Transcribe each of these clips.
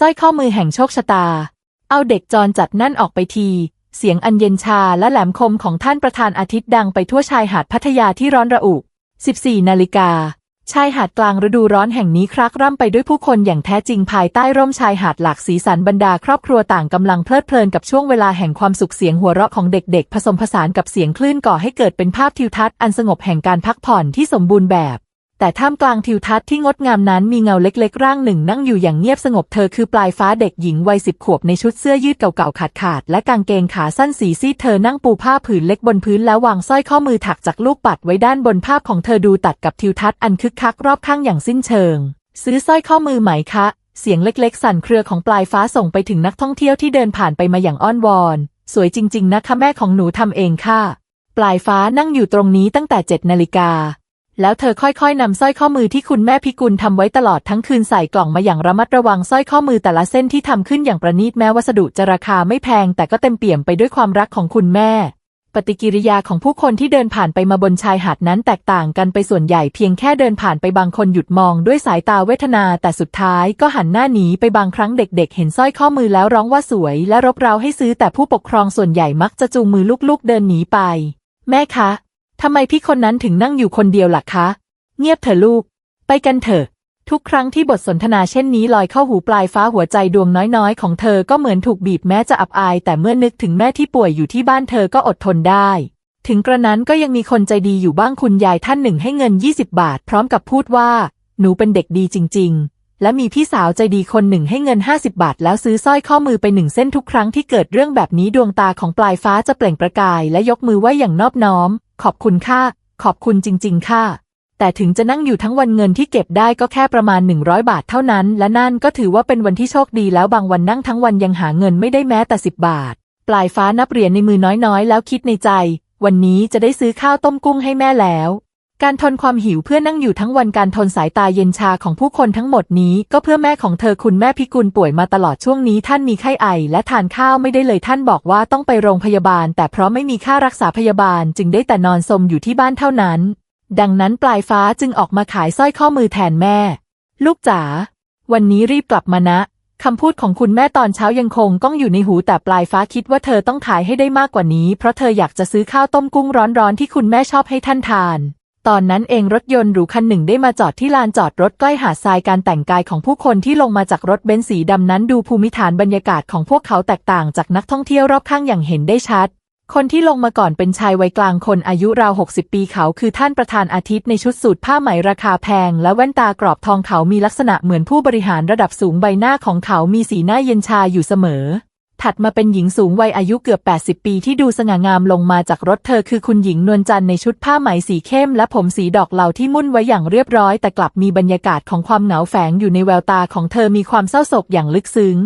สร้อยข้อมือแห่งโชคชะตา เอาเด็กจรจัดนั่นออกไปที เสียงอันเย็นชาและแหลมคมของท่านประธานอาทิตย์ดังไปทั่วชายหาดพัทยาที่ร้อนระอุ 14 นาฬิกา ชายหาดกลางฤดูร้อนแห่งนี้ครักร่ำไปด้วยผู้คนอย่างแท้จริงภายใต้ร่มชายหาดหลากสีสันบรรดาครอบครัวต่างกำลังเพลิดเพลินกับช่วงเวลาแห่งความสุขเสียงหัวเราะของเด็กๆ ผสมผสานกับเสียงคลื่นก่อให้เกิดเป็นภาพทิวทัศน์อันสงบแห่งการพักผ่อนที่สมบูรณ์แบบ แต่ท่ามกลางทิวทัศน์ที่งดงามนั้นมีเงาเล็กๆ ร่างหนึ่งนั่งอยู่อย่างเงียบสงบเธอคือปลายฟ้าเด็กหญิงวัยสิบขวบในชุดเสื้อยืดเก่าๆ ขาดๆ และกางเกงขาสั้นสีซีดเธอนั่งปูผ้าผืนเล็กบนพื้นแล้ววางสร้อยข้อมือถักจากลูกปัดไว้ด้านบนภาพของเธอดูตัดกับทิวทัศน์อันคึกคักรอบข้างอย่างสิ้นเชิง ซื้อสร้อยข้อมือไหมคะ เสียงเล็กๆ สั่นเครือของปลายฟ้าส่งไปถึงนักท่องเที่ยวที่เดินผ่านไปมาอย่างอ้อนวอน สวยจริง ๆ นะคะแม่ของหนูทำเองค่ะ ปลายฟ้านั่งอยู่ตรงนี้ตั้งแต่เจ็ดนาฬิกา แล้วเธอค่อยๆนำสร้อยข้อมือที่คุณแม่พิกุลทำไว้ตลอดทั้งคืนใส่กล่องมาอย่างระมัดระวังสร้อยข้อมือแต่ละเส้นที่ทำขึ้นอย่างประณีตแม้วัสดุจะราคาไม่แพง แต่ก็เต็มเปี่ยมไปด้วยความรักของคุณแม่ ปฏิกิริยาของผู้คนที่เดินผ่านไปมาบนชายหาดนั้นแตกต่างกันไปส่วนใหญ่เพียงแค่เดินผ่านไปบางคนหยุดมองด้วยสายตาเวทนา แต่สุดท้ายก็หันหน้าหนีไปบางครั้งเด็ก ๆ เห็นสร้อยข้อมือแล้วร้องว่าสวย และรบเร้าให้ซื้อแต่ผู้ปกครองส่วนใหญ่มักจะจูงมือลูกๆเดินหนีไป แม่คะ ทำไมพี่คนนั้นถึงนั่งอยู่คนเดียวล่ะคะ เงียบเถอะลูก ไปกันเถอะ ทุกครั้งที่บทสนทนาเช่นนี้ลอยเข้าหูปลายฟ้าหัวใจดวงน้อยๆ ของเธอก็เหมือนถูกบีบแม้จะอับอาย แต่เมื่อนึกถึงแม่ที่ป่วยอยู่ที่บ้านเธอก็อดทนได้ ถึงกระนั้นก็ยังมีคนใจดีอยู่บ้างคุณยายท่านหนึ่งให้เงิน 20 บาท พร้อมกับพูดว่า หนูเป็นเด็กดีจริง ๆและมีพี่สาวใจดีคนหนึ่งให้เงิน 50 บาท แล้วซื้อสร้อยข้อมือไปหนึ่งเส้นทุกครั้งที่เกิดเรื่องแบบนี้ดวงตาของปลายฟ้าจะเปล่งประกายและยกมือไหวอย่างนอบน้อม ขอบคุณค่ะ ขอบคุณจริง ๆ ค่ะ แต่ถึงจะนั่งอยู่ทั้งวันเงินที่เก็บได้ก็แค่ประมาณ 100 บาทเท่านั้น และนั่นก็ถือว่าเป็นวันที่โชคดีแล้วบางวันนั่งทั้งวันยังหาเงินไม่ได้แม้แต่10 บาท ปลายฟ้านับเหรียญในมือน้อยๆ แล้วคิดในใจ วันนี้จะได้ซื้อข้าวต้มกุ้งให้แม่แล้ว การทนความหิวเพื่อนั่งอยู่ทั้งวันการทนสายตาเย็นชาของผู้คนทั้งหมดนี้ ก็เพื่อแม่ของเธอคุณแม่พิกุลป่วยมาตลอดช่วงนี้ท่านมีไข้ไอ และทานข้าวไม่ได้เลยท่านบอกว่าต้องไปโรงพยาบาล แต่เพราะไม่มีค่ารักษาพยาบาลจึงได้แต่นอนสมอยู่ที่บ้านเท่านั้น ดังนั้นปลายฟ้าจึงออกมาขายสร้อยข้อมือแทนแม่ ลูกจ๋าวันนี้รีบกลับมานะคำพูดของคุณแม่ตอนเช้ายังคงก้องอยู่ในหูแต่ปลายฟ้าคิดว่าเธอต้องขายให้ได้มากกว่านี้ เพราะเธออยากจะซื้อข้าวต้มกุ้งร้อนๆที่คุณแม่ชอบให้ท่านทาน ตอนนั้นเองรถยนต์หรูคันหนึ่งได้มาจอดที่ลานจอดรถใกล้หาดทรายการแต่งกายของผู้คนที่ลงมาจากรถเบนซ์สีดำนั้นดูภูมิฐานบรรยากาศของพวกเขาแตกต่างจากนักท่องเที่ยวรอบข้างอย่างเห็นได้ชัด คนที่ลงมาก่อนเป็นชายวัยกลางคนอายุราว 60 ปีเขาคือท่านประธานอาทิตย์ในชุดสูทผ้าไหมราคาแพง และแว่นตากรอบทองเขามีลักษณะเหมือนผู้บริหารระดับสูงใบหน้าของเขามีสีหน้าเย็นชาอยู่เสมอ ถัดมาเป็นหญิงสูงวัยอายุเกือบ 80 ปีที่ดูสง่างามลงมาจากรถเธอคือคุณหญิงนวลจันทร์ในชุดผ้าไหมสีเข้มและผมสีดอกเหลาที่มุ่นไว้อย่างเรียบร้อย แต่กลับมีบรรยากาศของความเหงาแฝงอยู่ในแววตาของเธอมีความเศร้าโศกอย่างลึกซึ้ง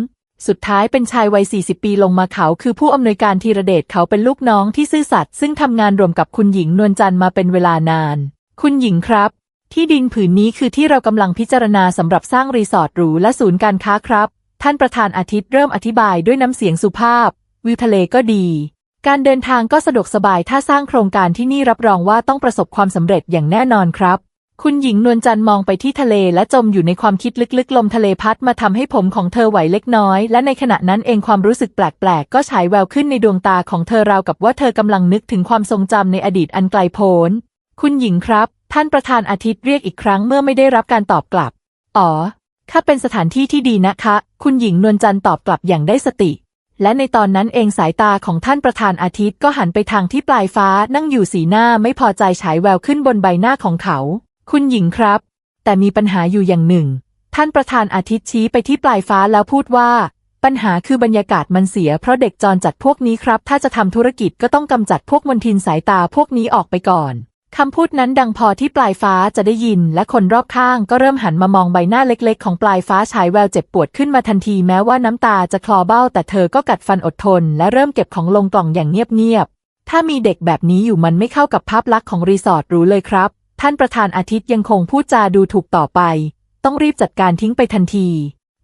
สุดท้ายเป็นชายวัย 40 ปีลงมาเขาคือผู้อำนวยการธีระเดชเขาเป็นลูกน้องที่ซื่อสัตย์ซึ่งทำงานรวมกับคุณหญิงนวลจันทร์มาเป็นเวลานาน คุณหญิงครับ ที่ดินผืนนี้คือที่เรากำลังพิจารณาสำหรับสร้างรีสอร์ทหรูและศูนย์การค้าครับ ท่านประธานอาทิตย์เริ่มอธิบายด้วยน้ำเสียงสุภาพ วิวทะเลก็ดี การเดินทางก็สะดวกสบายถ้าสร้างโครงการที่นี่รับรองว่าต้องประสบความสำเร็จอย่างแน่นอนครับ คุณหญิงนวลจันทร์มองไปที่ทะเลและจมอยู่ในความคิดลึกๆ ลมทะเลพัดมาทำให้ผมของเธอไหวเล็กน้อย และในขณะนั้นเองความรู้สึกแปลกๆ ก็ฉายแววขึ้นในดวงตาของเธอราวกับว่าเธอกำลังนึกถึงความทรงจำในอดีตอันไกลโพ้น คุณหญิงครับ ท่านประธานอาทิตย์เรียกอีกครั้งเมื่อไม่ได้รับการตอบกลับ อ๋อข้าเป็นสถานที่ที่ดีนะคะ คุณหญิงนวลจันทร์ตอบกลับอย่างได้สติ และในตอนนั้นเองสายตาของท่านประธานอาทิตย์ก็หันไปทางที่ปลายฟ้านั่งอยู่สีหน้าไม่พอใจฉายแววขึ้นบนใบหน้าของเขา คุณหญิงครับ แต่มีปัญหาอยู่อย่างหนึ่ง ท่านประธานอาทิตย์ชี้ไปที่ปลายฟ้าแล้วพูดว่า ปัญหาคือบรรยากาศมันเสียเพราะเด็กจรจัดพวกนี้ครับ ถ้าจะทำธุรกิจก็ต้องกำจัดพวกมนทินสายตาพวกนี้ออกไปก่อน คำพูดนั้นดังพอที่ปลายฟ้าจะได้ยิน และคนรอบข้างก็เริ่มหันมามองใบหน้าเล็กๆ ของปลายฟ้าฉายแววเจ็บปวดขึ้นมาทันทีแม้ว่าน้ำตาจะคลอเบ้า แต่เธอก็กัดฟันอดทน และเริ่มเก็บของลงกล่องอย่างเงียบๆ ถ้ามีเด็กแบบนี้อยู่มันไม่เข้ากับภาพลักษณ์ของรีสอร์ทรู้เลยครับ ท่านประธานอาทิตย์ยังคงพูดจาดูถูกต่อไป ต้องรีบจัดการทิ้งไปทันที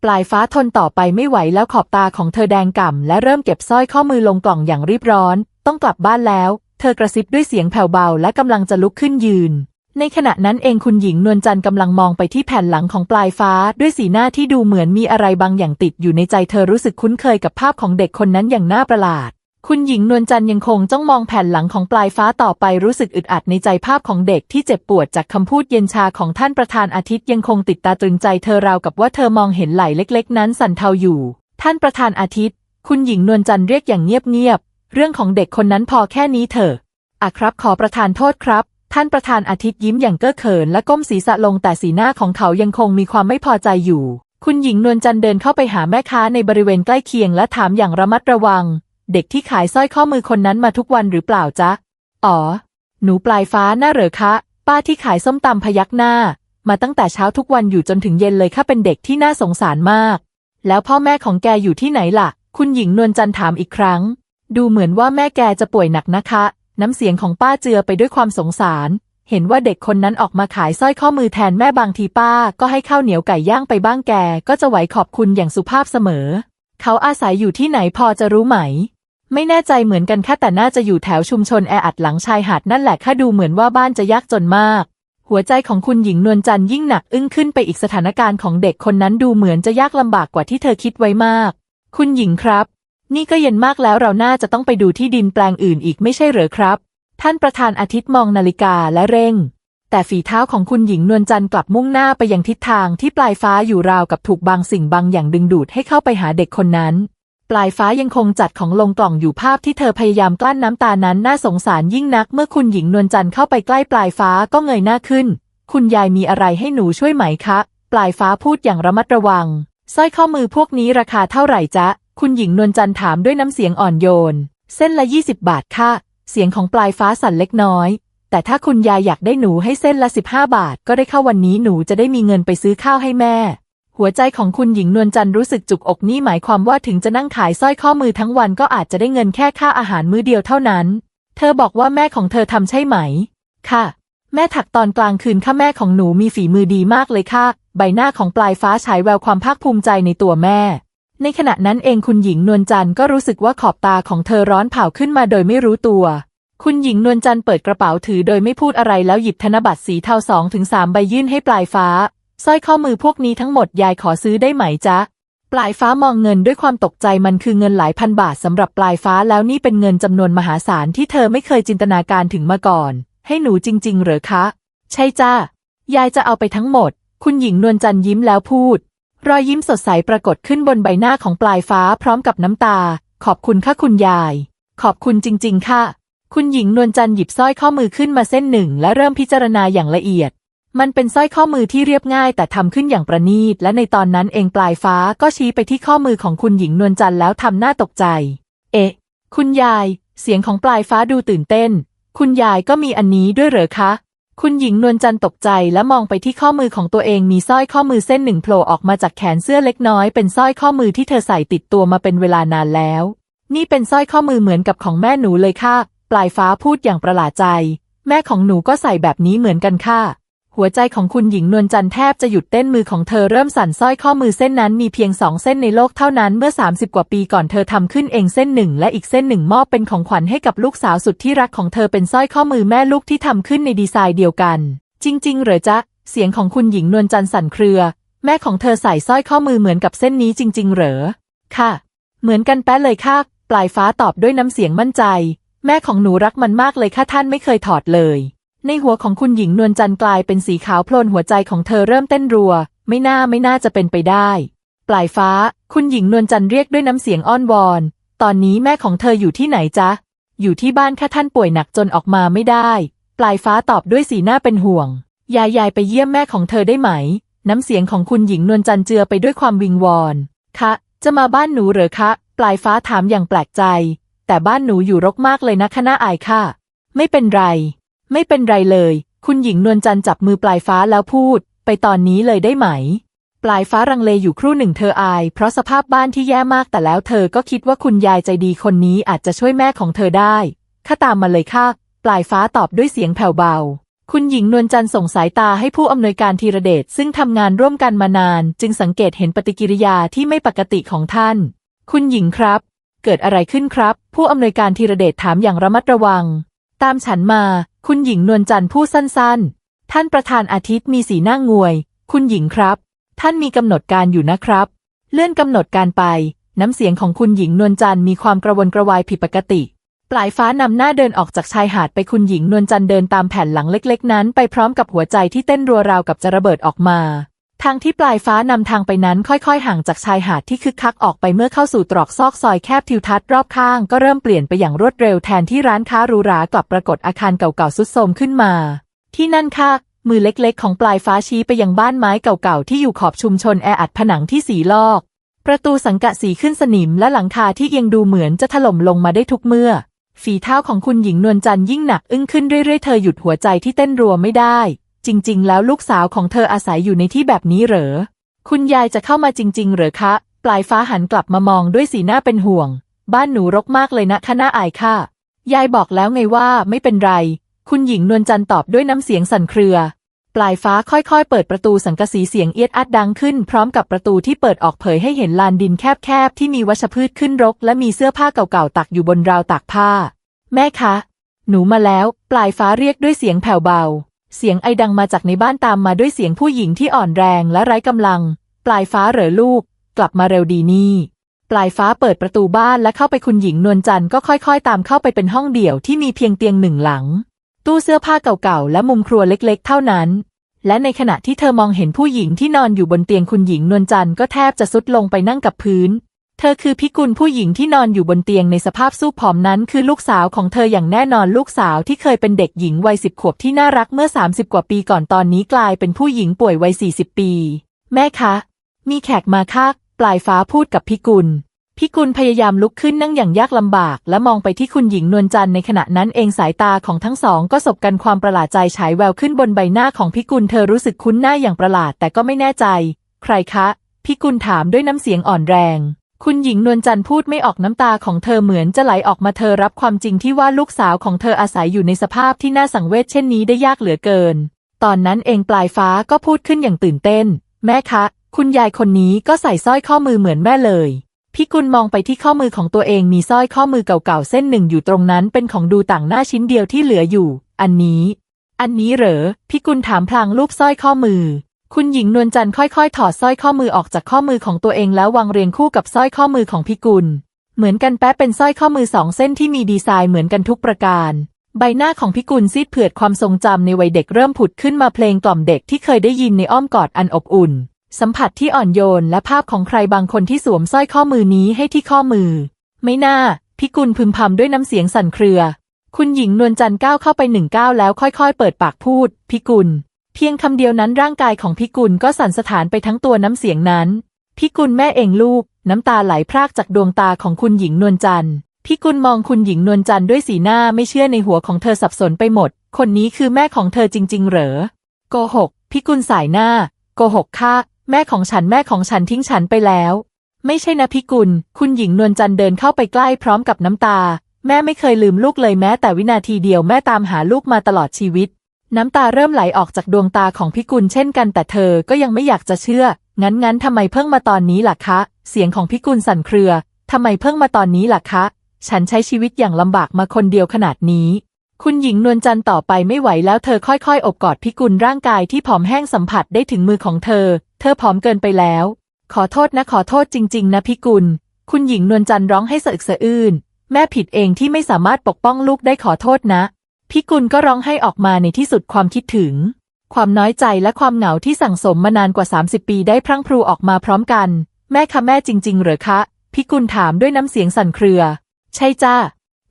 ปลายฟ้าทนต่อไปไม่ไหวแล้วขอบตาของเธอแดงก่ำและเริ่มเก็บสร้อยข้อมือลงกล่องอย่างรีบร้อน ต้องกลับบ้านแล้ว เธอกระซิบด้วยเสียงแผ่วเบาและกำลังจะลุกขึ้นยืน ในขณะนั้นเองคุณหญิงนวลจันทร์กำลังมองไปที่แผ่นหลังของปลายฟ้าด้วยสีหน้าที่ดูเหมือนมีอะไรบางอย่างติดอยู่ในใจเธอรู้สึกคุ้นเคยกับภาพของเด็กคนนั้นอย่างน่าประหลาด คุณหญิงนวลจันทร์ยังคงจ้องมองแผ่นหลังของปลายฟ้าต่อไปรู้สึกอึดอัดในใจภาพของเด็กที่เจ็บปวดจากคำพูดเย็นชาของท่านประธานอาทิตย์ยังคงติดตาตรึงใจเธอราวกับว่าเธอมองเห็นไหล่เล็ก ๆ นั้นสั่นเทาอยู่ ท่านประธานอาทิตย์ คุณหญิงนวลจันทร์เรียกอย่างเงียบๆ เรื่องของเด็กคนนั้นพอแค่นี้เถอะอะครับขอประทานโทษครับ ท่านประธานอาทิตย์ยิ้มอย่างเก้อเขินและก้มศีรษะลงแต่สีหน้าของเขายังคงมีความไม่พอใจอยู่ คุณหญิงนวลจันทร์เดินเข้าไปหาแม่ค้าในบริเวณใกล้เคียงและถามอย่างระมัดระวัง เด็กที่ขายสร้อยข้อมือคนนั้นมาทุกวันหรือเปล่าจ๊ะ อ๋อ หนูปลายฟ้าน่าเหรอคะ ป้าที่ขายส้มตำพยักหน้า มาตั้งแต่เช้าทุกวันอยู่จนถึงเย็นเลยค่ะเป็นเด็กที่น่าสงสารมาก แล้วพ่อแม่ของแกอยู่ที่ไหนล่ะ คุณหญิงนวลจันทร์ถามอีกครั้ง ดูเหมือนว่าแม่แกจะป่วยหนักนะคะ น้ำเสียงของป้าเจือไปด้วยความสงสาร เห็นว่าเด็กคนนั้นออกมาขายสร้อยข้อมือแทนแม่บางทีป้าก็ให้ข้าวเหนียวไก่ย่างไปบ้างแก ก็จะไหวขอบคุณอย่างสุภาพเสมอ เขาอาศัยอยู่ที่ไหนพอจะรู้ไหม ไม่แน่ใจเหมือนกันค่ะแต่น่าจะอยู่แถวชุมชนแออัดหลังชายหาดนั่นแหละค่ะดูเหมือนว่าบ้านจะยากจนมาก หัวใจของคุณหญิงนวลจันทร์ยิ่งหนักอึ้งขึ้นไปอีกสถานการณ์ของเด็กคนนั้นดูเหมือนจะยากลำบากกว่าที่เธอคิดไว้มาก คุณหญิงครับ นี่ก็เย็นมากแล้วเราน่าจะต้องไปดูที่ดินแปลงอื่นอีกไม่ใช่เหรอครับ ท่านประธานอาทิตย์มองนาฬิกาและเร่ง แต่ฝีเท้าของคุณหญิงนวลจันทร์กลับมุ่งหน้าไปยังทิศทางที่ปลายฟ้าอยู่ราวกับถูกบางสิ่งบางอย่างดึงดูดให้เข้าไปหาเด็กคนนั้น ปลายฟ้ายังคงจัดของลงกล่องอยู่ภาพที่เธอพยายามกลั้นน้ำตานั้นน่าสงสารยิ่งนัก เมื่อคุณหญิงนวลจันทร์เข้าไปใกล้ปลายฟ้าก็เงยหน้าขึ้น คุณยายมีอะไรให้หนูช่วยไหมคะ ปลายฟ้าพูดอย่างระมัดระวังสร้อยข้อมือพวกนี้ราคาเท่าไหร่จ๊ะ คุณหญิงนวลจันทร์ถามด้วยน้ำเสียงอ่อนโยน เส้นละ20บบาทค่ะ เสียงของปลายฟ้าสั่นเล็กน้อย แต่ถ้าคุณยายอยากได้หนูให้เส้นละ15บห้าบาท ก็ได้เข้าวันนี้หนูจะได้มีเงินไปซื้อข้าวให้แม่ หัวใจของคุณหญิงนวลจันทร์รู้สึกจุกอกนี่หมายความว่าถึงจะนั่งขายสร้อยข้อมือทั้งวันก็อาจจะได้เงินแค่ค่าอาหารมื้อเดียวเท่านั้น เธอบอกว่าแม่ของเธอทำใช่ไหม ค่ะ แม่ถักตอนกลางคืนค่ะแม่ของหนูมีฝีมือดีมากเลยค่ะ ใบหน้าของปลายฟ้าฉายแววความภาคภูมิใจในตัวแม่ ในขณะนั้นเองคุณหญิงนวลจันทร์ก็รู้สึกว่าขอบตาของเธอร้อนเผาขึ้นมาโดยไม่รู้ตัว คุณหญิงนวลจันทร์เปิดกระเป๋าถือโดยไม่พูดอะไรแล้วหยิบธนบัตรสีเทาสองถึงสามใบยื่นให้ปลายฟ้าสร้อยข้อมือพวกนี้ทั้งหมดยายขอซื้อได้ไหมจ๊ะ ปลายฟ้ามองเงินด้วยความตกใจมันคือเงินหลายพันบาทสำหรับปลายฟ้าแล้วนี่เป็นเงินจำนวนมหาศาลที่เธอไม่เคยจินตนาการถึงมาก่อน ให้หนูจริง ๆ เหรอคะ ใช่จ้ายายจะเอาไปทั้งหมด คุณหญิงนวลจันทร์ยิ้มแล้วพูด รอยยิ้มสดใสปรากฏขึ้นบนใบหน้าของปลายฟ้าพร้อมกับน้ำตา ขอบคุณค่ะคุณยาย ขอบคุณจริง ๆ ค่ะ คุณหญิงนวลจันทร์หยิบสร้อยข้อมือขึ้นมาเส้นหนึ่ง และเริ่มพิจารณาอย่างละเอียด มันเป็นสร้อยข้อมือที่เรียบง่าย แต่ทำขึ้นอย่างประณีต และในตอนนั้นเองปลายฟ้าก็ชี้ไปที่ข้อมือของคุณหญิงนวลจันทร์แล้วทำหน้าตกใจ เอ๊ะ คุณยาย เสียงของปลายฟ้าดูตื่นเต้น คุณยายก็มีอันนี้ด้วยเหรอคะ คุณหญิงนวลจันทร์ตกใจและมองไปที่ข้อมือของตัวเองมีสร้อยข้อมือเส้นหนึ่งโผล่ออกมาจากแขนเสื้อเล็กน้อยเป็นสร้อยข้อมือที่เธอใส่ติดตัวมาเป็นเวลานานแล้ว นี่เป็นสร้อยข้อมือเหมือนกับของแม่หนูเลยค่ะ ปลายฟ้าพูดอย่างประหลาดใจ แม่ของหนูก็ใส่แบบนี้เหมือนกันค่ะ หัวใจของคุณหญิงนวลจันทร์แทบจะหยุดเต้นมือของเธอเริ่มสั่นสร้อยข้อมือเส้นนั้นมีเพียงสองเส้นในโลกเท่านั้นเมื่อ 30 กว่าปีก่อนเธอทำขึ้นเองเส้นหนึ่ง และอีกเส้นหนึ่งมอบเป็นของขวัญให้กับลูกสาวสุดที่รักของเธอเป็นสร้อยข้อมือแม่ลูกที่ทำขึ้นในดีไซน์เดียวกัน จริง ๆ เหรอจ๊ะ เสียงของคุณหญิงนวลจันทร์สั่นเครือ แม่ของเธอใส่สร้อยข้อมือเหมือนกับเส้นนี้จริง ๆ เหรอ ค่ะ เหมือนกันแป๊ะเลยค่ะ ปลายฟ้าตอบด้วยน้ำเสียงมั่นใจ แม่ของหนูรักมันมากเลยค่ะท่านไม่เคยถอดเลย ในหัวของคุณหญิงนวลจันทร์กลายเป็นสีขาวโพลนหัวใจของเธอเริ่มเต้นรัว ไม่น่าไม่น่าจะเป็นไปได้ ปลายฟ้า คุณหญิงนวลจันทร์เรียกด้วยน้ำเสียงอ้อนวอน ตอนนี้แม่ของเธออยู่ที่ไหนจ๊ะ อยู่ที่บ้านค่ะท่านป่วยหนักจนออกมาไม่ได้ ปลายฟ้าตอบด้วยสีหน้าเป็นห่วง ยายยายไปเยี่ยมแม่ของเธอได้ไหม น้ำเสียงของคุณหญิงนวลจันทร์เจือไปด้วยความวิงวอน คะ จะมาบ้านหนูเหรอคะ ปลายฟ้าถามอย่างแปลกใจ แต่บ้านหนูอยู่รกมากเลยนะคะน่าอายค่ะ ไม่เป็นไร ไม่เป็นไรเลย คุณหญิงนวลจันทร์จับมือปลายฟ้าแล้วพูด ไปตอนนี้เลยได้ไหม ปลายฟ้ารังเลอยู่ครู่หนึ่งเธออาย เพราะสภาพบ้านที่แย่มากแต่แล้วเธอก็คิดว่าคุณยายใจดีคนนี้อาจจะช่วยแม่ของเธอได้ข้าตามมาเลยค่ะ ปลายฟ้าตอบด้วยเสียงแผ่วเบา คุณหญิงนวลจันทร์ส่งสายตาให้ผู้อำนวยการธีรเดชซึ่งทำงานร่วมกันมานาน จึงสังเกตเห็นปฏิกิริยาที่ไม่ปกติของท่าน คุณหญิงครับ เกิดอะไรขึ้นครับ ผู้อำนวยการธีรเดชถามอย่างระมัดระวัง ตามฉันมา คุณหญิงนวลจันทร์พูดสั้นๆ ท่านประธานอาทิตย์มีสีหน้างวย คุณหญิงครับ ท่านมีกำหนดการอยู่นะครับ เลื่อนกำหนดการไป น้ำเสียงของคุณหญิงนวลจันทร์มีความกระวนกระวายผิดปกติ ปลายฟ้านำหน้าเดินออกจากชายหาดไปคุณหญิงนวลจันทร์เดินตามแผ่นหลังเล็ก ๆ นั้น ไปพร้อมกับหัวใจที่เต้นรัวราวกับจะระเบิดออกมา ทางที่ปลายฟ้านำทางไปนั้นค่อยๆ ห่างจากชายหาดที่คึกคักออกไปเมื่อเข้าสู่ตรอกซอกซอยแคบทิวทัศน์รอบข้างก็เริ่มเปลี่ยนไปอย่างรวดเร็วแทนที่ร้านค้าหรูหรากลับปรากฏอาคารเก่าๆสุดโทรมขึ้นมา ที่นั่นค่ะมือเล็กๆ ของปลายฟ้าชี้ไปยังบ้านไม้เก่าๆ ที่อยู่ขอบชุมชนแออัดผนังที่สีลอก ประตูสังกะสีขึ้นสนิมและหลังคาที่เอียงดูเหมือนจะถล่มลงมาได้ทุกเมื่อ ฝีเท้าของคุณหญิงนวลจันทร์ยิ่งหนักอึ้งขึ้นเรื่อยๆเธอหยุดหัวใจที่เต้นรัวไม่ได้ จริง ๆ แล้วลูกสาวของเธออาศัยอยู่ในที่แบบนี้เหรอ คุณยายจะเข้ามาจริง ๆ เหรอคะ ปลายฟ้าหันกลับมามองด้วยสีหน้าเป็นห่วง บ้านหนูรกมากเลยนะคะน่าอายค่ะ ยายบอกแล้วไงว่าไม่เป็นไร คุณหญิงนวลจันทร์ตอบด้วยน้ำเสียงสั่นเครือ ปลายฟ้าค่อยๆ เปิดประตูสังกะสีเสียงเอียดอัดดังขึ้น พร้อมกับประตูที่เปิดออกเผยให้เห็นลานดินแคบๆที่มีวัชพืชขึ้นรก และมีเสื้อผ้าเก่าๆตักอยู่บนราวตากผ้า แม่คะ หนูมาแล้ว ปลายฟ้าเรียกด้วยเสียงแผ่วเบา เสียงไอดังมาจากในบ้านตามมาด้วยเสียงผู้หญิงที่อ่อนแรงและไร้กำลัง ปลายฟ้าเหรอลูก กลับมาเร็วดีนี่ ปลายฟ้าเปิดประตูบ้านและเข้าไปคุณหญิงนวลจันทร์ก็ค่อยๆ ตามเข้าไปเป็นห้องเดี่ยวที่มีเพียงเตียงหนึ่งหลัง ตู้เสื้อผ้าเก่าๆและมุมครัวเล็กๆ เท่านั้น และในขณะที่เธอมองเห็นผู้หญิงที่นอนอยู่บนเตียงคุณหญิงนวลจันทร์ก็แทบจะสุดลงไปนั่งกับพื้น เธอคือพิกุลผู้หญิงที่นอนอยู่บนเตียงในสภาพสู้ผอมนั้นคือลูกสาวของเธออย่างแน่นอนลูกสาวที่เคยเป็นเด็กหญิงวัยสิบขวบที่น่ารักเมื่อ 30 กว่าปีก่อนตอนนี้กลายเป็นผู้หญิงป่วยวัย 40 ปี แม่คะ มีแขกมาค่ะปลายฟ้าพูดกับพิกุลพิกุลพยายามลุกขึ้นนั่งอย่างยากลำบาก และมองไปที่คุณหญิงนวลจันทร์ในขณะนั้นเองสายตาของทั้งสองก็สบกันความประหลาดใจฉายแววขึ้นบนใบหน้าของพิกุลเธอรู้สึกคุ้นหน้าอย่างประหลาดแต่ก็ไม่แน่ใจ ใครคะ พิกุลถามด้วยน้ำเสียงอ่อนแรง คุณหญิงนวลจันทร์พูดไม่ออกน้ำตาของเธอเหมือนจะไหลออกมาเธอรับความจริงที่ว่าลูกสาวของเธออาศัยอยู่ในสภาพที่น่าสังเวชเช่นนี้ได้ยากเหลือเกิน ตอนนั้นเองปลายฟ้าก็พูดขึ้นอย่างตื่นเต้น แม่คะ คุณยายคนนี้ก็ใส่สร้อยข้อมือเหมือนแม่เลยพี่กุลมองไปที่ข้อมือของตัวเองมีสร้อยข้อมือเก่าๆเส้นหนึ่งอยู่ตรงนั้นเป็นของดูต่างหน้าชิ้นเดียวที่เหลืออยู่ อันนี้ อันนี้เหรอพี่กุลถามพลางรูปสร้อยข้อมือ คุณหญิงนวลจันทร์ค่อยๆ ถอดสร้อยข้อมือออกจากข้อมือของตัวเองแล้ววางเรียงคู่กับสร้อยข้อมือของพี่กุล เหมือนกันแป๊ะเป็นสร้อยข้อมือสองเส้นที่มีดีไซน์เหมือนกันทุกประการ ใบหน้าของพี่กุลซีดเผือดความทรงจำในวัยเด็กเริ่มผุดขึ้นมาเพลงกล่อมเด็กที่เคยได้ยินในอ้อมกอดอันอบอุ่น สัมผัสที่อ่อนโยนและภาพของใครบางคนที่สวมสร้อยข้อมือนี้ให้ที่ข้อมือ ไม่น่าพี่กุลพึมพำด้วยน้ำเสียงสั่นเครือ คุณหญิงนวลจันทร์ก้าวเข้าไปหนึ่งก้าวแล้วค่อย ๆ เปิดปากพูดพี่กุล เพียงคำเดียวนั้นร่างกายของพี่กุลก็สั่นสะท้านไปทั้งตัวน้ำเสียงนั้นพี่กุลแม่เองลูก น้ำตาไหลพรากจากดวงตาของคุณหญิงนวลจันทร์พี่กุลมองคุณหญิงนวลจันทร์ด้วยสีหน้าไม่เชื่อในหัวของเธอสับสนไปหมด คนนี้คือแม่ของเธอจริง ๆ เหรอ โกหกพี่กุลสายหน้า โกหกค่ะแม่ของฉันแม่ของฉันทิ้งฉันไปแล้ว ไม่ใช่นะพี่กุล คุณหญิงนวลจันทร์เดินเข้าไปใกล้พร้อมกับน้ำตา แม่ไม่เคยลืมลูกเลยแม้แต่วินาทีเดียวแม่ตามหาลูกมาตลอดชีวิต น้ำตาเริ่มไหลออกจากดวงตาของพี่กุลเช่นกันแต่เธอก็ยังไม่อยากจะเชื่อ งั้นงั้นทำไมเพิ่งมาตอนนี้ล่ะคะ เสียงของพี่กุลสั่นเครือ ทำไมเพิ่งมาตอนนี้ล่ะคะ ฉันใช้ชีวิตอย่างลำบากมาคนเดียวขนาดนี้ คุณหญิงนวลจันทร์ต่อไปไม่ไหวแล้วเธอค่อยๆ อบกอดพิกุลร่างกายที่ผอมแห้งสัมผัสได้ถึงมือของเธอ เธอผอมเกินไปแล้ว ขอโทษนะขอโทษจริง ๆ นะพิกุล คุณหญิงนวลจันทร์ร้องให้สะอึกสะอื้น แม่ผิดเองที่ไม่สามารถปกป้องลูกได้ขอโทษนะ พิกุลก็ร้องให้ออกมาในที่สุดความคิดถึง ความน้อยใจและความเหงาที่สั่งสมมานานกว่า 30 ปีได้พรั่งพรูออกมาพร้อมกัน แม่คะแม่จริง ๆ เหรอคะ พิกุลถามด้วยน้ำเสียงสั่นเครือ ใช่จ้า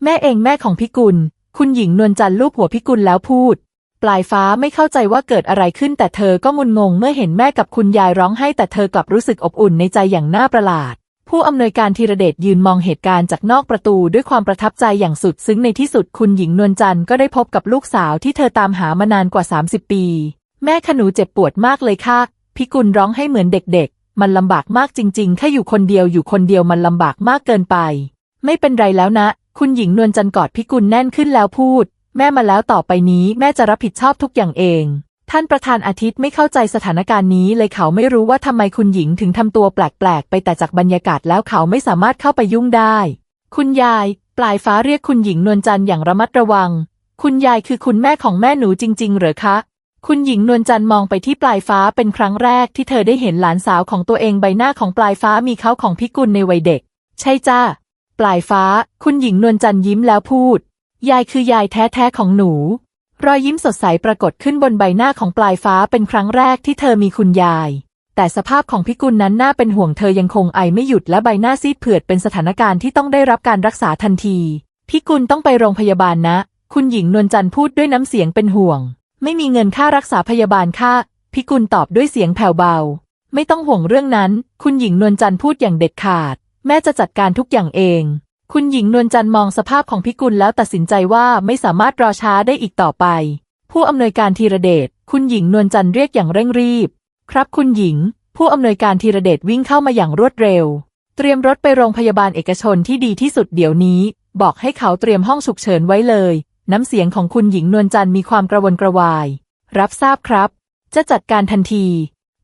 แม่เองแม่ของพิกุล คุณหญิงนวลจันทร์ลูบหัวพิกุลแล้วพูด ปลายฟ้าไม่เข้าใจว่าเกิดอะไรขึ้นแต่เธอก็งุนงงเมื่อเห็นแม่กับคุณยายร้องไห้แต่เธอกลับรู้สึกอบอุ่นในใจอย่างน่าประหลาด ผู้อำนวยการธีรเดชยืนมองเหตุการณ์จากนอกประตูด้วยความประทับใจอย่างสุดซึ้งในที่สุดคุณหญิงนวลจันทร์ก็ได้พบกับลูกสาวที่เธอตามหามานานกว่า 30 ปี แม่ขนูเจ็บปวดมากเลยค่ะ พิกุลร้องให้เหมือนเด็กๆ มันลำบากมากจริงๆถ้าอยู่คนเดียวอยู่คนเดียวมันลำบากมากเกินไป ไม่เป็นไรแล้วนะ คุณหญิงนวลจันทร์กอดพิกุลแน่นขึ้นแล้วพูด แม่มาแล้วต่อไปนี้แม่จะรับผิดชอบทุกอย่างเอง ท่านประธานอาทิตย์ไม่เข้าใจสถานการณ์นี้เลยเขาไม่รู้ว่าทำไมคุณหญิงถึงทำตัวแปลกๆ ไปแต่จากบรรยากาศแล้วเขาไม่สามารถเข้าไปยุ่งได้ คุณยาย ปลายฟ้าเรียกคุณหญิงนวลจันทร์อย่างระมัดระวัง คุณยายคือคุณแม่ของแม่หนูจริง ๆ เหรอคะ คุณหญิงนวลจันทร์มองไปที่ปลายฟ้าเป็นครั้งแรกที่เธอได้เห็นหลานสาวของตัวเองใบหน้าของปลายฟ้ามีเขาของพิกุลในวัยเด็ก ใช่จ้าปลายฟ้า คุณหญิงนวลจันทร์ยิ้มแล้วพูด ยายคือยายแท้ๆของหนู รอยยิ้มสดใสปรากฏขึ้นบนใบหน้าของปลายฟ้าเป็นครั้งแรกที่เธอมีคุณยาย แต่สภาพของพิกุลนั้นน่าเป็นห่วงเธอยังคงไอไม่หยุดและใบหน้าซีดเผือดเป็นสถานการณ์ที่ต้องได้รับการรักษาทันที พิกุลต้องไปโรงพยาบาลนะ คุณหญิงนวลจันทร์พูดด้วยน้ำเสียงเป็นห่วง ไม่มีเงินค่ารักษาพยาบาลค่ะ พิกุลตอบด้วยเสียงแผ่วเบา ไม่ต้องห่วงเรื่องนั้น คุณหญิงนวลจันทร์พูดอย่างเด็ดขาด แม่จะจัดการทุกอย่างเอง คุณหญิงนวลจันทร์มองสภาพของพิกุลแล้วตัดสินใจว่าไม่สามารถรอช้าได้อีกต่อไป ผู้อำนวยการธีรเดช คุณหญิงนวลจันทร์เรียกอย่างเร่งรีบ ครับคุณหญิง ผู้อำนวยการธีรเดชวิ่งเข้ามาอย่างรวดเร็ว เตรียมรถไปโรงพยาบาลเอกชนที่ดีที่สุดเดี๋ยวนี้ บอกให้เขาเตรียมห้องฉุกเฉินไว้เลย น้ำเสียงของคุณหญิงนวลจันทร์มีความกระวนกระวาย รับทราบครับ จะจัดการทันที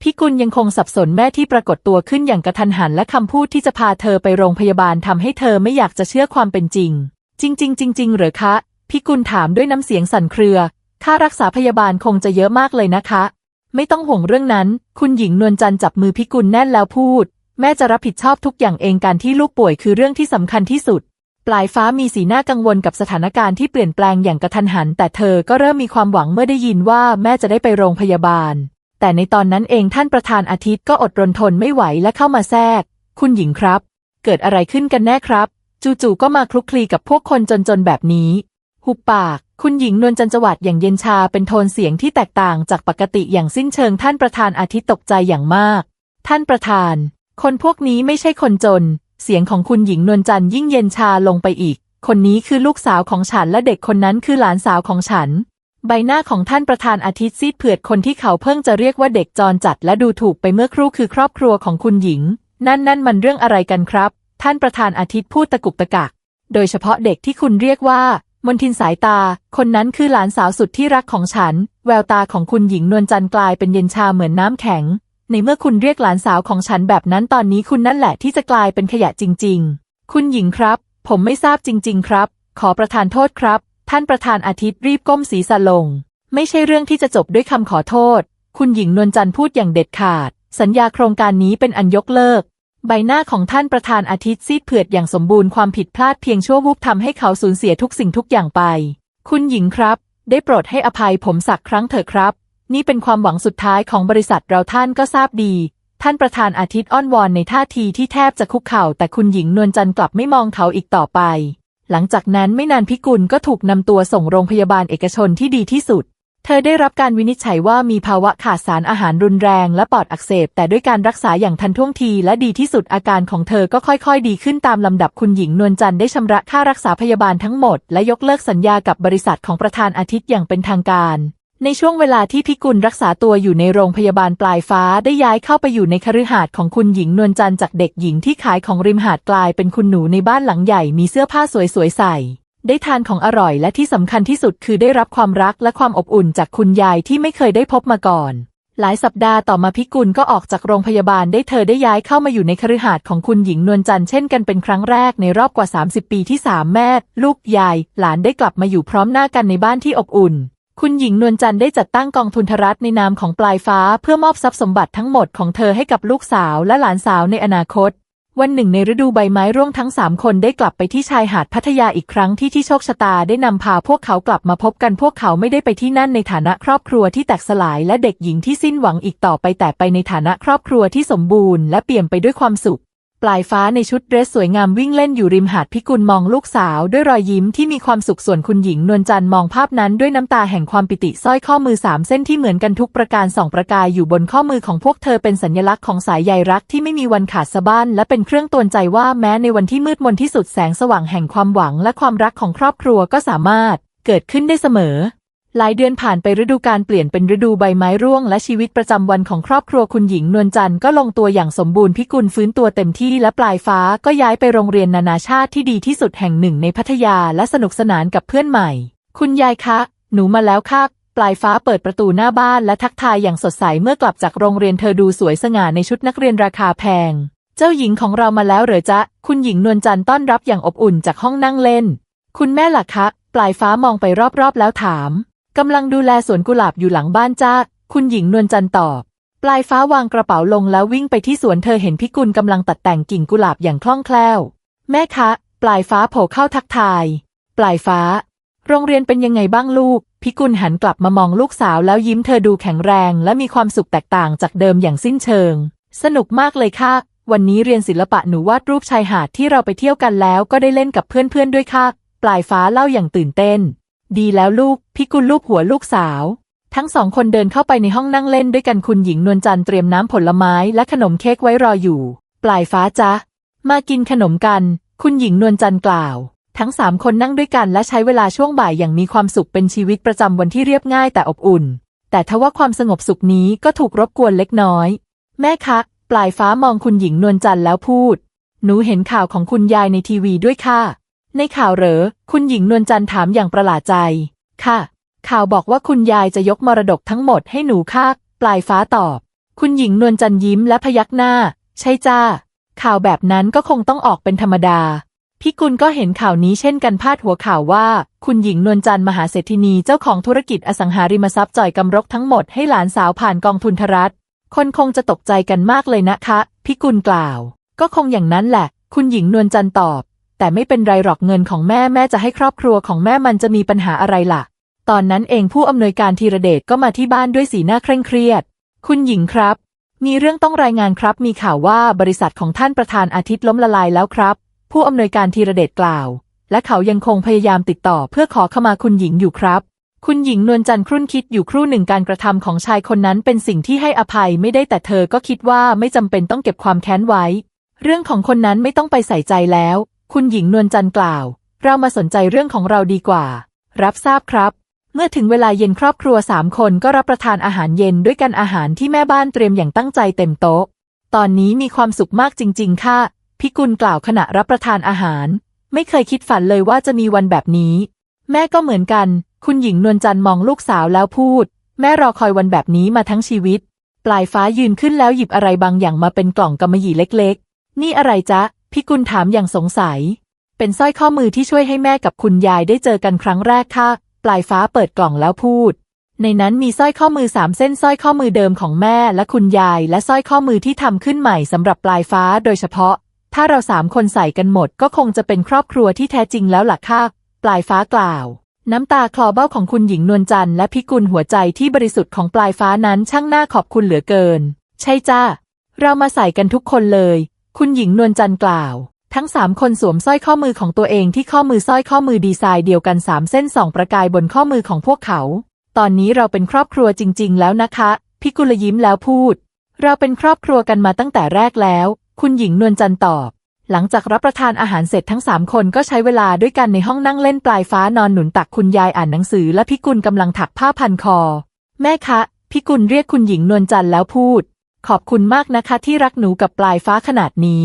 พิกุลยังคงสับสนแม่ที่ปรากฏตัวขึ้นอย่างกระทันหันและคำพูดที่จะพาเธอไปโรงพยาบาลทำให้เธอไม่อยากจะเชื่อความเป็นจริง จริงจริงๆเหรือคะ พิกุลถามด้วยน้ำเสียงสั่นเครือ ค่ารักษาพยาบาลคงจะเยอะมากเลยนะคะ ไม่ต้องห่วงเรื่องนั้น คุณหญิงนวลจันทร์จับมือพิกุลแน่นแล้วพูด แม่จะรับผิดชอบทุกอย่างเองการที่ลูกป่วยคือเรื่องที่สำคัญที่สุด ปลายฟ้ามีสีหน้ากังวลกับสถานการณ์ที่เปลี่ยนแปลงอย่างกระทันหัน แต่เธอก็เริ่มมีความหวังเมื่อได้ยินว่าแม่จะได้ไปโรงพยาบาล แต่ในตอนนั้นเองท่านประธานอาทิตย์ก็อดรนทนไม่ไหวและเข้ามาแทรก คุณหญิงครับ เกิดอะไรขึ้นกันแน่ครับ จู่ๆก็มาคลุกคลีกับพวกคนจนๆแบบนี้ หุบปาก คุณหญิงนวลจันจวัดอย่างเย็นชาเป็นโทนเสียงที่แตกต่างจากปกติอย่างสิ้นเชิงท่านประธานอาทิตย์ตกใจอย่างมาก ท่านประธาน คนพวกนี้ไม่ใช่คนจน เสียงของคุณหญิงนวลจันยิ่งเย็นชาลงไปอีก คนนี้คือลูกสาวของฉันและเด็กคนนั้นคือหลานสาวของฉัน ใบหน้าของท่านประธานอาทิตย์ซีดเผือดคนที่เขาเพิ่งจะเรียกว่าเด็กจรจัดและดูถูกไปเมื่อครู่คือครอบครัวของคุณหญิง นั่นนั่นมันเรื่องอะไรกันครับ ท่านประธานอาทิตย์พูดตะกุกตะกัก โดยเฉพาะเด็กที่คุณเรียกว่ามนทินสายตา คนนั้นคือหลานสาวสุดที่รักของฉัน แววตาของคุณหญิงนวลจันทร์กลายเป็นเย็นชาเหมือนน้ำแข็ง ในเมื่อคุณเรียกหลานสาวของฉันแบบนั้นตอนนี้คุณนั่นแหละที่จะกลายเป็นขยะจริง ๆ คุณหญิงครับ ผมไม่ทราบจริง ๆ ครับ ขอประทานโทษครับ ท่านประธานอาทิตย์รีบก้มศีรษะลง ไม่ใช่เรื่องที่จะจบด้วยคำขอโทษ คุณหญิงนวลจันทร์พูดอย่างเด็ดขาด สัญญาโครงการนี้เป็นอันยกเลิก ใบหน้าของท่านประธานอาทิตย์ซีดเผือดอย่างสมบูรณ์ความผิดพลาดเพียงชั่ววูบทำให้เขาสูญเสียทุกสิ่งทุกอย่างไป คุณหญิงครับ ได้โปรดให้อภัยผมสักครั้งเถอะครับ นี่เป็นความหวังสุดท้ายของบริษัทเราท่านก็ทราบดี ท่านประธานอาทิตย์อ้อนวอนในท่าทีที่แทบจะคุกเข่าแต่คุณหญิงนวลจันทร์กลับไม่มองเขาอีกต่อไป หลังจากนั้นไม่นานพิกุลก็ถูกนำตัวส่งโรงพยาบาลเอกชนที่ดีที่สุด เธอได้รับการวินิจฉัยว่ามีภาวะขาดสารอาหารรุนแรงและปอดอักเสบ แต่ด้วยการรักษาอย่างทันท่วงทีและดีที่สุดอาการของเธอก็ค่อยๆ ดีขึ้นตามลำดับคุณหญิงนวลจันทร์ได้ชำระค่ารักษาพยาบาลทั้งหมด และยกเลิกสัญญากับบริษัทของประธานอาทิตย์อย่างเป็นทางการ ในช่วงเวลาที่พิกุลรักษาตัวอยู่ในโรงพยาบาลปลายฟ้าได้ย้ายเข้าไปอยู่ในคฤหาสน์ของคุณหญิงนวลจันทร์จากเด็กหญิงที่ขายของริมหาดกลายเป็นคุณหนูในบ้านหลังใหญ่มีเสื้อผ้าสวยๆใส่ได้ทานของอร่อยและที่สำคัญที่สุดคือได้รับความรักและความอบอุ่นจากคุณยายที่ไม่เคยได้พบมาก่อน หลายสัปดาห์ต่อมาพิกุลก็ออกจากโรงพยาบาลได้เธอได้ย้ายเข้ามาอยู่ในคฤหาสน์ของคุณหญิงนวลจันทร์เช่นกันเป็นครั้งแรกในรอบกว่า 30 ปีที่สามแม่ ลูกยาย หลานได้กลับมาอยู่พร้อมหน้ากันในบ้านที่อบอุ่น คุณหญิงนวลจันทร์ได้จัดตั้งกองทุนทรัฐในนามของปลายฟ้าเพื่อมอบทรัพย์สมบัติทั้งหมดของเธอให้กับลูกสาวและหลานสาวในอนาคต วันหนึ่งในฤดูใบไม้ร่วงทั้งสามคนได้กลับไปที่ชายหาดพัทยาอีกครั้งที่ที่โชคชะตาได้นำพาพวกเขากลับมาพบกันพวกเขาไม่ได้ไปที่นั่นในฐานะครอบครัวที่แตกสลายและเด็กหญิงที่สิ้นหวังอีกต่อไปแต่ไปในฐานะครอบครัวที่สมบูรณ์และเปี่ยมไปด้วยความสุข ปลายฟ้าในชุดเดรสสวยงามวิ่งเล่นอยู่ริมหาดพิกุลมองลูกสาวด้วยรอยยิ้มที่มีความสุขส่วนคุณหญิงนวลจันทร์มองภาพนั้นด้วยน้ำตาแห่งความปิติสร้อยข้อมือสามเส้นที่เหมือนกันทุกประการสองประกายอยู่บนข้อมือของพวกเธอเป็นสัญลักษณ์ของสายใยรักที่ไม่มีวันขาดสะบั้นและเป็นเครื่องตือนใจว่าแม้ในวันที่มืดมนที่สุดแสงสว่างแห่งความหวังและความรักของครอบครัวก็สามารถเกิดขึ้นได้เสมอ หลายเดือนผ่านไปฤดูการเปลี่ยนเป็นฤดูใบไม้ร่วง และชีวิตประจำวันของครอบครัวคุณหญิงนวลจันทร์ก็ลงตัวอย่างสมบูรณ์พิกุลฟื้นตัวเต็มที่และปลายฟ้าก็ย้ายไปโรงเรียนนานาชาติที่ดีที่สุดแห่งหนึ่งในพัทยาและสนุกสนานกับเพื่อนใหม่ คุณยายคะ หนูมาแล้วค่ะปลายฟ้าเปิดประตูหน้าบ้านและทักทายอย่างสดใสเมื่อกลับจากโรงเรียนเธอดูสวยสง่าในชุดนักเรียนราคาแพง เจ้าหญิงของเรามาแล้วเหรอจ๊ะ คุณหญิงนวลจันทร์ต้อนรับอย่างอบอุ่นจากห้องนั่งเล่น คุณแม่ล่ะคะ ปลายฟ้ามองไปรอบๆแล้วถาม กำลังดูแลสวนกุหลาบอยู่หลังบ้านจ้า คุณหญิงนวลจันทร์ตอบ ปลายฟ้าวางกระเป๋าลงแล้ววิ่งไปที่สวนเธอเห็นพิกุลกำลังตัดแต่งกิ่งกุหลาบอย่างคล่องแคล่ว แม่คะ ปลายฟ้าโผล่เข้าทักทาย ปลายฟ้า โรงเรียนเป็นยังไงบ้างลูก พิกุลหันกลับมามองลูกสาวแล้วยิ้มเธอดูแข็งแรงและมีความสุขแตกต่างจากเดิมอย่างสิ้นเชิง สนุกมากเลยค่ะ วันนี้เรียนศิลปะหนูวาดรูปชายหาดที่เราไปเที่ยวกันแล้วก็ได้เล่นกับเพื่อนๆด้วยค่ะ ปลายฟ้าเล่าอย่างตื่นเต้น ดีแล้วลูก พิกุลลูกหัวลูกสาว ทั้งสองคนเดินเข้าไปในห้องนั่งเล่นด้วยกันคุณหญิงนวลจันทร์เตรียมน้ำผลไม้และขนมเค้กไว้รออยู่ ปลายฟ้าจ๊ะมากินขนมกัน คุณหญิงนวลจันทร์กล่าว ทั้งสามคนนั่งด้วยกันและใช้เวลาช่วงบ่ายอย่างมีความสุขเป็นชีวิตประจำวันที่เรียบง่ายแต่อบอุ่น แต่ทว่าความสงบสุขนี้ก็ถูกรบกวนเล็กน้อย แม่คะปลายฟ้ามองคุณหญิงนวลจันทร์แล้วพูด หนูเห็นข่าวของคุณยายในทีวีด้วยค่ะ ในข่าวเหรอ คุณหญิงนวลจันทร์ถามอย่างประหลาดใจ ค่ะ ข่าวบอกว่าคุณยายจะยกมรดกทั้งหมดให้หนูค่ะปลายฟ้าตอบ คุณหญิงนวลจันทร์ยิ้มและพยักหน้า ใช่จ้า ข่าวแบบนั้นก็คงต้องออกเป็นธรรมดาพี่กุลก็เห็นข่าวนี้เช่นกันพาดหัวข่าวว่า คุณหญิงนวลจันทร์มหาเศรษฐินีเจ้าของธุรกิจอสังหาริมทรัพย์จ่อยกำรกทั้งหมดให้หลานสาวผ่านกองทุนทรัฐ คนคงจะตกใจกันมากเลยนะคะพี่กุลกล่าว ก็คงอย่างนั้นแหละ คุณหญิงนวลจันทร์ตอบ แต่ไม่เป็นไรหรอกเงินของแม่แม่จะให้ครอบครัวของแม่มันจะมีปัญหาอะไรล่ะ ตอนนั้นเองผู้อำนวยการธีรเดชก็มาที่บ้านด้วยสีหน้าเคร่งเครียด คุณหญิงครับ มีเรื่องต้องรายงานครับ มีข่าวว่าบริษัทของท่านประธานอาทิตย์ล้มละลายแล้วครับ ผู้อำนวยการธีรเดชกล่าว และเขายังคงพยายามติดต่อเพื่อขอขมาคุณหญิงอยู่ครับคุณหญิงนวลจันทร์ครุ่นคิดอยู่ครู่หนึ่งการกระทำของชายคนนั้นเป็นสิ่งที่ให้อภัยไม่ได้แต่เธอก็คิดว่าไม่จำเป็นต้องเก็บความแค้นไว้ เรื่องของคนนั้นไม่ต้องไปใส่ใจแล้ว คุณหญิงนวลจันทร์กล่าว เรามาสนใจเรื่องของเราดีกว่า รับทราบครับ เมื่อถึงเวลาเย็นครอบครัวสามคนก็รับประทานอาหารเย็นด้วยกันอาหารที่แม่บ้านเตรียมอย่างตั้งใจเต็มโต๊ะ ตอนนี้มีความสุขมากจริง ๆ ค่ะ พิกุลกล่าวขณะรับประทานอาหาร ไม่เคยคิดฝันเลยว่าจะมีวันแบบนี้ แม่ก็เหมือนกัน คุณหญิงนวลจันทร์มองลูกสาวแล้วพูด แม่รอคอยวันแบบนี้มาทั้งชีวิต ปลายฟ้ายืนขึ้นแล้วหยิบอะไรบางอย่างมาเป็นกล่องกำมะหยี่เล็ก ๆ นี่อะไรจ๊ะ พิกุลถามอย่างสงสัย เป็นสร้อยข้อมือที่ช่วยให้แม่กับคุณยายได้เจอกันครั้งแรกค่ะ ปลายฟ้าเปิดกล่องแล้วพูด ในนั้นมีสร้อยข้อมือสามเส้นสร้อยข้อมือเดิมของแม่และคุณยายและสร้อยข้อมือที่ทำขึ้นใหม่สำหรับปลายฟ้าโดยเฉพาะ ถ้าเราสามคนใส่กันหมดก็คงจะเป็นครอบครัวที่แท้จริงแล้วล่ะค่ะ ปลายฟ้ากล่าวน้ำตาคลอเบ้าของคุณหญิงนวลจันทร์และพิกุลหัวใจที่บริสุทธิ์ของปลายฟ้านั้นช่างน่าขอบคุณเหลือเกิน ใช่จ้าเรามาใส่กันทุกคนเลย คุณหญิงนวลจันทร์กล่าว ทั้งสามคนสวมสร้อยข้อมือของตัวเองที่ข้อมือสร้อยข้อมือดีไซน์เดียวกันสามเส้นสองประกายบนข้อมือของพวกเขา ตอนนี้เราเป็นครอบครัวจริง ๆ แล้วนะคะ พิกุลยิ้มแล้วพูด เราเป็นครอบครัวกันมาตั้งแต่แรกแล้ว คุณหญิงนวลจันทร์ตอบ หลังจากรับประทานอาหารเสร็จทั้งสามคนก็ใช้เวลาด้วยกันในห้องนั่งเล่นปลายฟ้านอนหนุนตักคุณยายอ่านหนังสือและพิกุลกำลังถักผ้าพันคอ แม่คะ พิกุลเรียกคุณหญิงนวลจันทร์แล้วพูด ขอบคุณมากนะคะที่รักหนูกับปลายฟ้าขนาดนี้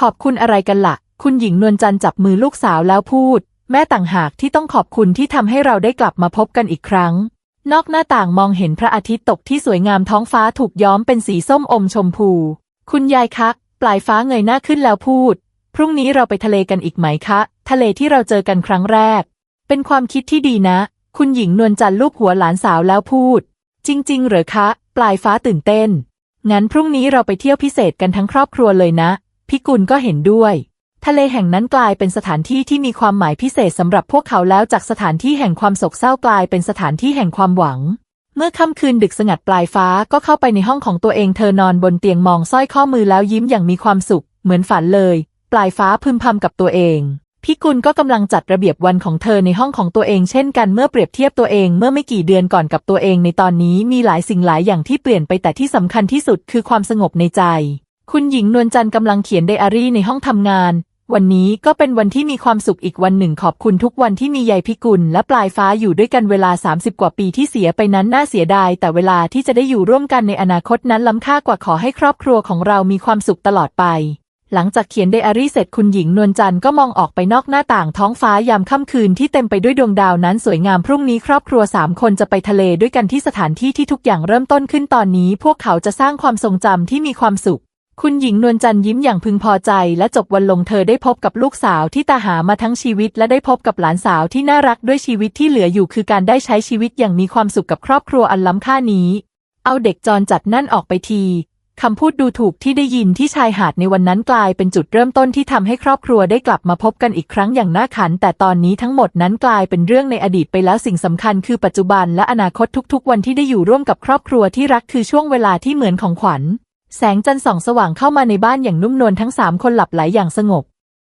ขอบคุณอะไรกันละ่ะ คุณหญิงนวลจันทร์จับมือลูกสาวแล้วพูด แม่ต่างหากที่ต้องขอบคุณที่ทำให้เราได้กลับมาพบกันอีกครั้ง นอกหน้าต่างมองเห็นพระอาทิตย์ตกที่สวยงามท้องฟ้าถูกย้อมเป็นสีส้มอมชมพู คุณยายคะปลายฟ้าเงยหน้าขึ้นแล้วพูด พรุ่งนี้เราไปทะเลกันอีกไหมคะ ทะเลที่เราเจอกันครั้งแรก เป็นความคิดที่ดีนะ คุณหญิงนวลจันทร์ลูบหัวหลานสาวแล้วพูด จริง ๆ เหรอคะ ปลายฟ้าตื่นเต้น งั้นพรุ่งนี้เราไปเที่ยวพิเศษกันทั้งครอบครัวเลยนะ พิกุลก็เห็นด้วย ทะเลแห่งนั้นกลายเป็นสถานที่ที่มีความหมายพิเศษสำหรับพวกเขาแล้วจากสถานที่แห่งความโศกเศร้ากลายเป็นสถานที่แห่งความหวัง เมื่อค่ำคืนดึกสงัดปลายฟ้าก็เข้าไปในห้องของตัวเองเธอนอนบนเตียงมองสร้อยข้อมือแล้วยิ้มอย่างมีความสุข เหมือนฝันเลย ปลายฟ้าพึมพำกับตัวเอง พี่กุลก็กำลังจัดระเบียบวันของเธอในห้องของตัวเองเช่นกันเมื่อเปรียบเทียบตัวเองเมื่อไม่กี่เดือนก่อนกับตัวเองในตอนนี้มีหลายสิ่งหลายอย่างที่เปลี่ยนไปแต่ที่สำคัญที่สุดคือความสงบในใจ คุณหญิงนวลจันทร์กำลังเขียนไดอารี่ในห้องทำงาน วันนี้ก็เป็นวันที่มีความสุขอีกวันหนึ่งขอบคุณทุกวันที่มียายพิกุลและปลายฟ้าอยู่ด้วยกันเวลา 30 กว่าปีที่เสียไปนั้นน่าเสียดาย แต่เวลาที่จะได้อยู่ร่วมกันในอนาคตนั้นล้ำค่ากว่าขอให้ครอบครัวของเรามีความสุขตลอดไป หลังจากเขียนไดอารี่เสร็จคุณหญิงนวลจันทร์ก็มองออกไปนอกหน้าต่างท้องฟ้ายามค่ำคืนที่เต็มไปด้วยดวงดาวนั้นสวยงามพรุ่งนี้ครอบครัวสามคนจะไปทะเลด้วยกันที่สถานที่ที่ทุกอย่างเริ่มต้นขึ้นตอนนี้ พวกเขาจะสร้างความทรงจำที่มีความสุข คุณหญิงนวลจันทร์ยิ้มอย่างพึงพอใจ และจบวันลงเธอได้พบกับลูกสาวที่ตาหามาทั้งชีวิต และได้พบกับหลานสาวที่น่ารักด้วยชีวิตที่เหลืออยู่ คือการได้ใช้ชีวิตอย่างมีความสุขกับครอบครัวอันล้ำค่านี้ เอาเด็กจรจัดนั่นออกไปที คำพูดดูถูกที่ได้ยินที่ชายหาดในวันนั้นกลายเป็นจุดเริ่มต้นที่ทำให้ครอบครัวได้กลับมาพบกันอีกครั้งอย่างน่าขัน แต่ตอนนี้ทั้งหมดนั้นกลายเป็นเรื่องในอดีตไปแล้วสิ่งสำคัญคือปัจจุบันและอนาคตทุกๆ วันที่ได้อยู่ร่วมกับครอบครัวที่รักคือช่วงเวลาที่เหมือนของขวัญ แสงจันทร์ส่องสว่างเข้ามาในบ้านอย่างนุ่มนวลทั้งสามคนหลับไหลอย่างสงบ